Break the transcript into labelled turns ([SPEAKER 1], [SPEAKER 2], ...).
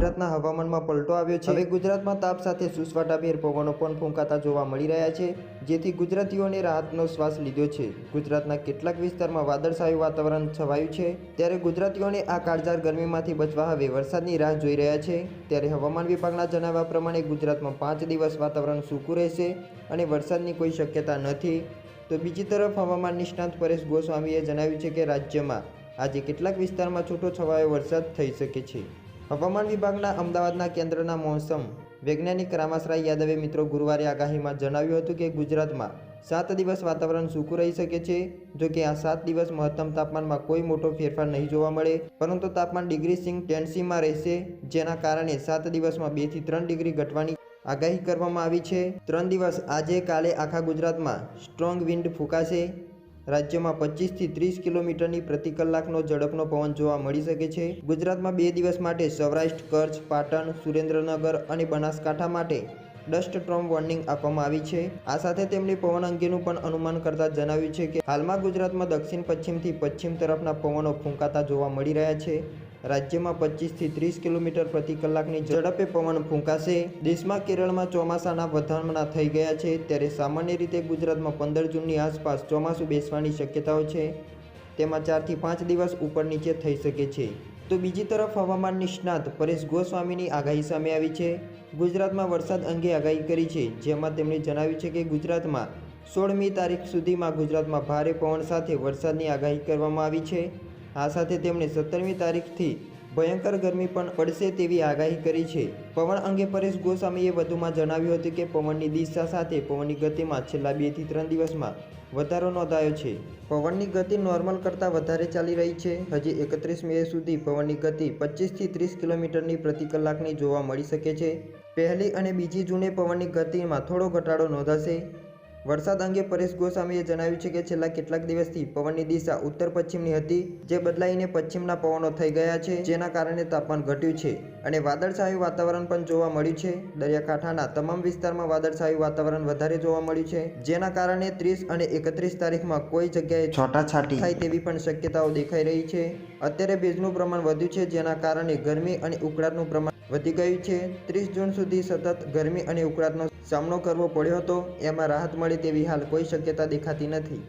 [SPEAKER 1] ગુજરાતના હવામાનમાં પલટો આવ્યો છે. હવે ગુજરાતમાં તાપ સાથે સુસવાટાભેર પવનો પણ ફૂંકાતા જોવા મળી રહ્યા છે, જેથી ગુજરાતીઓને રાહતનો શ્વાસ લીધો છે. ગુજરાતના કેટલાક વિસ્તારમાં વાદળછાયું વાતાવરણ છવાયું છે. ત્યારે ગુજરાતીઓને આ કાળઝાળ ગરમીમાંથી બચવા હવે વરસાદની રાહ જોઈ રહ્યા છે. ત્યારે હવામાન વિભાગના જણાવ્યા પ્રમાણે ગુજરાતમાં પાંચ દિવસ વાતાવરણ સૂકું રહેશે અને વરસાદની કોઈ શક્યતા નથી. તો બીજી તરફ હવામાન નિષ્ણાંત પરેશ ગોસ્વામીએ જણાવ્યું છે કે રાજ્યમાં આજે કેટલાક વિસ્તારમાં છૂટો છવાયો વરસાદ થઈ શકે છે. હવામાન વિભાગના અમદાવાદના કેન્દ્રના મોસમ વૈજ્ઞાનિક રામાસરાય યાદવે મિત્રો ગુરુવારે આગાહીમાં જણાવ્યું હતું કે ગુજરાતમાં સાત દિવસ વાતાવરણ સૂકું રહી શકે છે, જો કે આ સાત દિવસ મહત્તમ તાપમાનમાં કોઈ મોટો ફેરફાર નહીં જોવા મળે, પરંતુ તાપમાન ડિગ્રી સિંગ ટેન્સીમાં રહેશે, જેના કારણે સાત દિવસમાં બેથી ત્રણ ડિગ્રી ઘટવાની આગાહી કરવામાં આવી છે. ત્રણ દિવસ આજે કાલે આખા ગુજરાતમાં સ્ટ્રોંગ વિન્ડ ફૂંકાશે રાજ્યમાં પચીસથી ત્રીસ કિલોમીટરની પ્રતિ કલાકનો ઝડપનો પવન જોવા મળી શકે છે. ગુજરાતમાં બે દિવસ માટે સૌરાષ્ટ્ર, કચ્છ, પાટણ, સુરેન્દ્રનગર અને બનાસકાંઠા માટે ડસ્ટ ટ્રોમ વોર્નિંગ આપવામાં આવી છે. આ સાથે તેમણે પવન અંગેનું પણ અનુમાન કરતા જણાવ્યું છે કે હાલમાં ગુજરાતમાં દક્ષિણ પશ્ચિમથી પશ્ચિમ તરફના પવનો ફૂંકાતા જોવા મળી રહ્યા છે. રાજ્યમાં પચીસથી ત્રીસ કિલોમીટર પ્રતિ કલાકની ઝડપે પવન ફૂંકાશે. દેશમાં કેરળમાં ચોમાસાના વધામણા થઈ ગયા છે, ત્યારે સામાન્ય રીતે ગુજરાતમાં પંદર જૂનની આસપાસ ચોમાસું બેસવાની શક્યતાઓ છે. તેમાં ચારથી પાંચ દિવસ ઉપર નીચે થઈ શકે છે. તો બીજી તરફ હવામાન નિષ્ણાત પરેશ ગોસ્વામીની આગાહી સામે આવી છે. ગુજરાતમાં વરસાદ અંગે આગાહી કરી છે, જેમાં તેમણે જણાવ્યું છે કે ગુજરાતમાં સોળમી તારીખ સુધીમાં ગુજરાતમાં ભારે પવન સાથે વરસાદની આગાહી કરવામાં આવી છે. આ સાથે તેમણે સત્તરમી તારીખથી ભયંકર ગરમી પણ પડશે તેવી આગાહી કરી છે. પવન અંગે પરેશ ગોસ્વામીએ વધુમાં જણાવ્યું હતું કે પવનની દિશા સાથે પવનની ગતિમાં છેલ્લા બેથી ત્રણ દિવસમાં વધારો નોંધાયો છે. પવનની ગતિ નોર્મલ કરતાં વધારે ચાલી રહી છે. હજી એકત્રીસ મે સુધી પવનની ગતિ પચીસથી ત્રીસ કિલોમીટરની પ્રતિ કલાકની જોવા મળી શકે છે. પહેલી અને બીજી જૂને પવનની ગતિમાં થોડો ઘટાડો નોંધાશે. વરસાદ અંગે પરેશ ગોસ્વામીએ જણાવ્યું છે કે છેલ્લા કેટલાક દિવસથી પવનની દિશા ઉત્તર પશ્ચિમની હતી જે બદલાઈને પશ્ચિમના પવનો થઈ ગયા છે જેના કારણે તાપમાન ઘટ્યું છે. અને વાદળછાયું વાતાવરણ પણ જોવા મળ્યું છે. દરિયાકાંઠાના તમામ વિસ્તારમાં વાદળછાયું વાતાવરણ વધારે જોવા મળ્યું છે જેના કારણે ત્રીસ અને એકત્રીસ તારીખમાં કોઈ જગ્યાએ છોટાછાટી. થાય તેવી પણ શક્યતાઓ દેખાઈ રહી છે. અત્યારે ભેજનું પ્રમાણ વધ્યું છે જેના કારણે ગરમી અને ઉકળાટનું પ્રમાણ વધી ગયું છે. ત્રીસ જૂન સુધી સતત ગરમી અને ઉકળાટનો સામનો કરવો પડ્યો હતો. એમાં રાહત મળે તેવી હાલ કોઈ શક્યતા દેખાતી નથી.